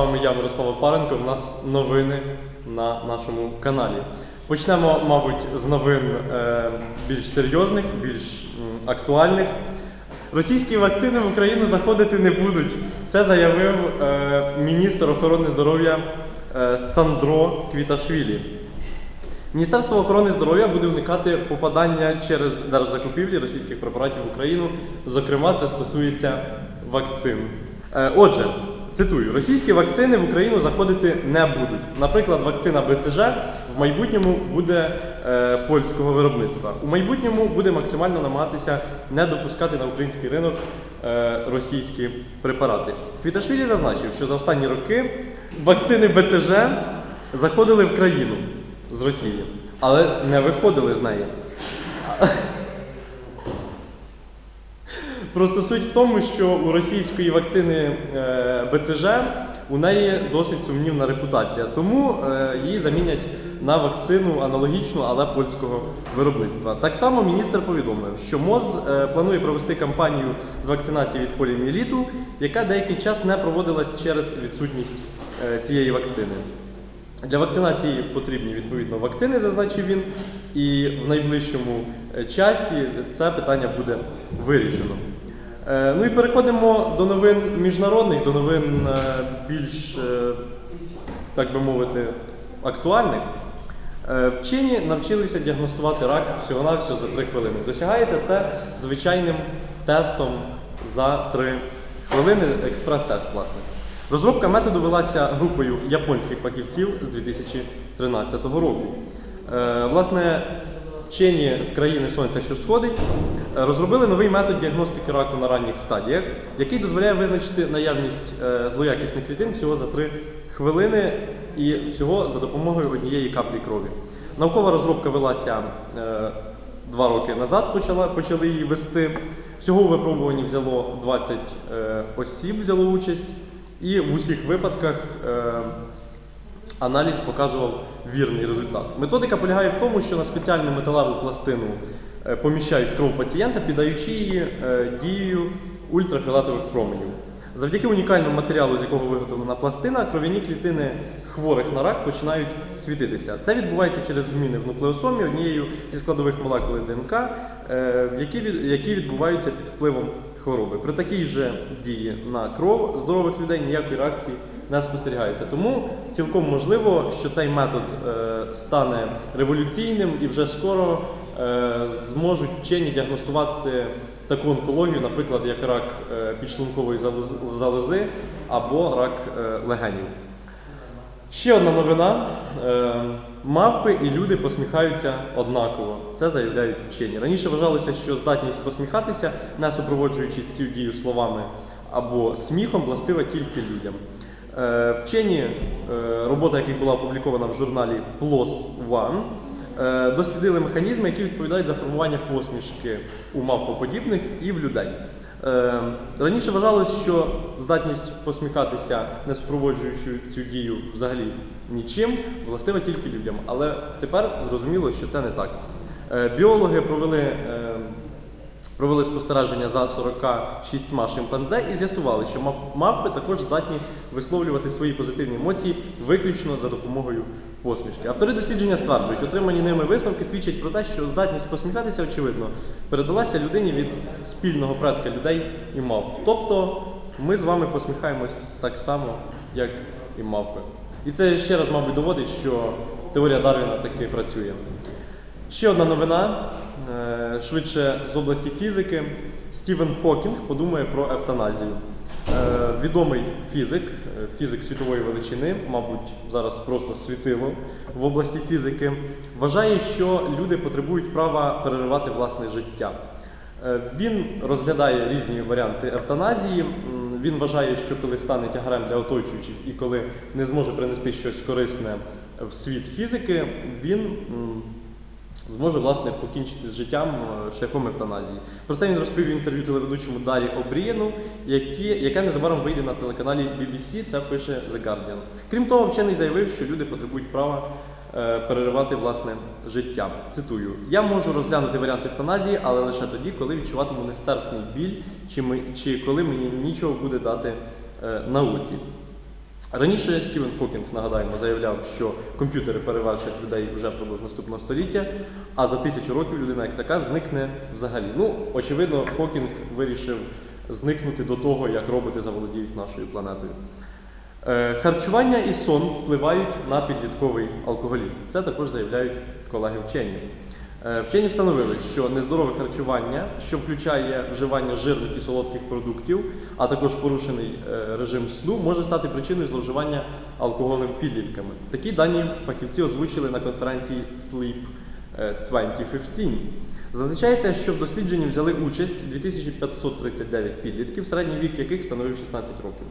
вами я, Мирослав Опаренко. У нас новини на нашому каналі. Почнемо, мабуть, з новин е, більш серйозних, більш актуальних. Російські вакцини в Україну заходити не будуть. Це заявив е, міністр охорони здоров'я е, Сандро Квіташвілі. Міністерство охорони здоров'я буде уникати попадання через держзакупівлі російських препаратів в Україну. Зокрема, це стосується вакцин. Отже, цитую: російські вакцини в Україну заходити не будуть. Наприклад, вакцина БЦЖ в майбутньому буде е, польського виробництва. У майбутньому буде максимально намагатися не допускати на український ринок е, російські препарати. Квіташвілі зазначив, що за останні роки вакцини БЦЖ заходили в країну з Росії, але не виходили з неї. Просто суть в тому, що у російської вакцини е, БЦЖ у неї досить сумнівна репутація, тому е, її замінять на вакцину аналогічну, але польського виробництва. Так само міністр повідомив, що МОЗ е, планує провести кампанію з вакцинації від поліоміеліту, яка деякий час не проводилась через відсутність цієї вакцини. Для вакцинації потрібні відповідно вакцини, зазначив він, і в найближчому часі це питання буде вирішено. Е, Ну і переходимо до новин міжнародних, до новин е, більш, е, так би мовити, актуальних. Вчені навчилися діагностувати рак всього-навсього за 3 хвилини. Досягається це звичайним тестом за 3 хвилини, експрес-тест, власне. Розробка методу велася групою японських фахівців з 2013 року. Власне, вчені з країни Сонця, що сходить, е, розробили новий метод діагностики раку на ранніх стадіях, який дозволяє визначити наявність е, злоякісних клітин всього за 3 хвилини і всього за допомогою однієї каплі крові. Наукова розробка велася е, два роки назад, почала, почали її вести. Всього у випробуванні взяло 20 е, осіб взяло участь, і в усіх випадках аналіз показував вірний результат. Методика полягає в тому, що на спеціальну металеву пластину е, поміщають кров пацієнта, піддаючи її е, дією ультрафіолетових променів. Завдяки унікальному матеріалу, з якого виготовлена пластина, кров'яні клітини хворих на рак починають світитися. Це відбувається через зміни в нуклеосомі однією зі складових молекул ДНК, е, які відбуваються під впливом хвороби. При такій же дії на кров здорових людей ніякої реакції не спостерігається. Тому цілком можливо, що цей метод е, стане революційним і вже скоро е, зможуть вчені діагностувати таку онкологію, наприклад, як рак е, підшлункової залози або рак легенів. Ще одна новина. Мавпи і люди посміхаються однаково. Це заявляють вчені. Раніше вважалося, що здатність посміхатися, не супроводжуючи цю дію словами або сміхом, властива тільки людям. Е, Вчені, е, робота яких була опублікована в журналі PLOS ONE, е, дослідили механізми, які відповідають за формування посмішки у мавпоподібних і в людей. Раніше вважалось, що здатність посміхатися, не супроводжуючи цю дію взагалі нічим, властива тільки людям. Але тепер зрозуміло, що це не так. Біологи провели, провели спостереження за 46 шимпанзе і з'ясували, що мавпи також здатні висловлювати свої позитивні емоції виключно за допомогою посмішки. Автори дослідження стверджують, отримані ними висновки свідчать про те, що здатність посміхатися, очевидно, передалася людині від спільного предка людей і мавп. Тобто ми з вами посміхаємось так само, як і мавпи. І це ще раз, мабуть, доводить, що теорія Дарвіна таки працює. Ще одна новина, швидше з області фізики. Стівен Хокінг подумає про евтаназію. Е, Відомий фізик, е, фізик світової величини, мабуть, зараз просто світило в області фізики, вважає, що люди потребують права переривати власне життя. Е, Він розглядає різні варіанти евтаназії. Він вважає, що коли стане тягарем для оточуючих і коли не зможе принести щось корисне в світ фізики, він зможе власне покінчити з життям е, шляхом евтаназії. Про це він розповів в інтерв'ю телеведучому Дарі Обрієну, яке незабаром вийде на телеканалі BBC, це пише The Guardian. Крім того, вчений заявив, що люди потребують права е, переривати власне життя. Цитую: я можу розглянути варіант евтаназії, але лише тоді, коли відчуватиму нестерпний біль, чи, ми, чи коли мені нічого буде дати е, науці. Раніше Стівен Хокінг, нагадаємо, заявляв, що комп'ютери перевершать людей вже впродовж наступного століття, а за тисячу років людина як така зникне взагалі. Ну, очевидно, Хокінг вирішив зникнути до того, як роботи заволодіють нашою планетою. Е, Харчування і сон впливають на підлітковий алкоголізм. Це також заявляють колеги вчені. Е, Вчені встановили, що нездорове харчування, що включає вживання жирних і солодких продуктів, а також порушений е, режим сну, може стати причиною зловживання алкоголем підлітками. Такі дані фахівці озвучили на конференції Sleep е, 2015. Зазначається, що в дослідженні взяли участь 2539 підлітків, середній вік яких становив 16 років.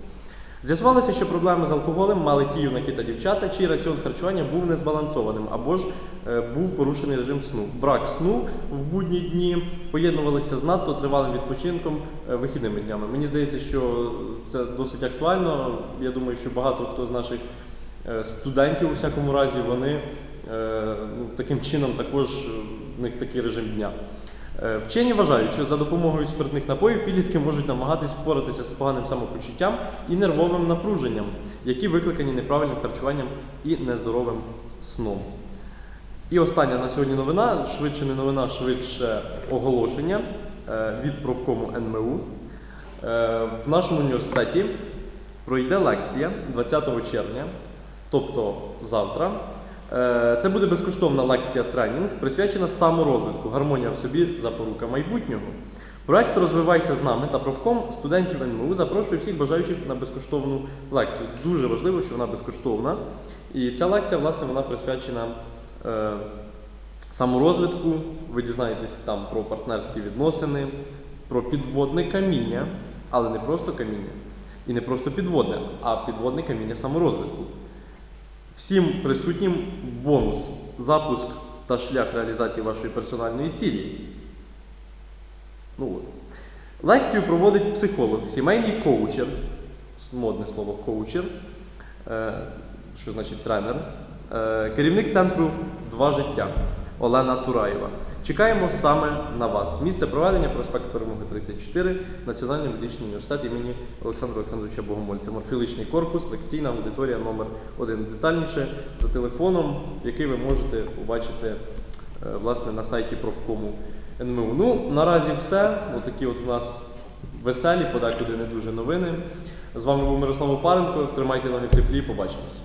З'ясувалося, що проблеми з алкоголем мали ті юнаки та дівчата, чий раціон харчування був незбалансованим або ж е, був порушений режим сну. Брак сну в будні дні поєднувалися з надто тривалим відпочинком е, вихідними днями. Мені здається, що це досить актуально. Я думаю, що багато хто з наших е, студентів, у всякому разі, вони ну, таким чином також в них такий режим дня. Е, Вчені вважають, що за допомогою спиртних напоїв підлітки можуть намагатись впоратися з поганим самопочуттям і нервовим напруженням, які викликані неправильним харчуванням і нездоровим сном. І остання на сьогодні новина, швидше не новина, швидше оголошення е, від профкому НМУ. Е, В нашому університеті пройде лекція 20 червня, тобто завтра. Е, Це буде безкоштовна лекція-тренінг, присвячена саморозвитку, гармонія в собі, запорука майбутнього. Проект Розвивайся з нами та профком студентів НМУ запрошує всіх бажаючих на безкоштовну лекцію. Дуже важливо, що вона безкоштовна. І ця лекція, власне, вона присвячена е, саморозвитку. Ви дізнаєтесь там про партнерські відносини, про підводне каміння, але не просто каміння. І не просто підводне, а підводне каміння саморозвитку. Всім присутнім бонус, запуск та шлях реалізації вашої персональної цілі. Ну от. Лекцію проводить психолог, сімейний коучер, модне слово коучер, е, що значить тренер, е, керівник центру Два життя Олена Тураєва. Чекаємо саме на вас. Місце проведення проспект Перемоги 34, Національний медичний університет імені Олександра Олександровича Богомольця. Морфіличний корпус, лекційна аудиторія номер 1 Детальніше за телефоном, який ви можете побачити е, власне на сайті профкому НМУ. Ну, наразі все. Отакі от у нас веселі, подекуди не дуже новини. З вами був Мирослав Опаренко. Тримайте ноги в теплі, побачимось.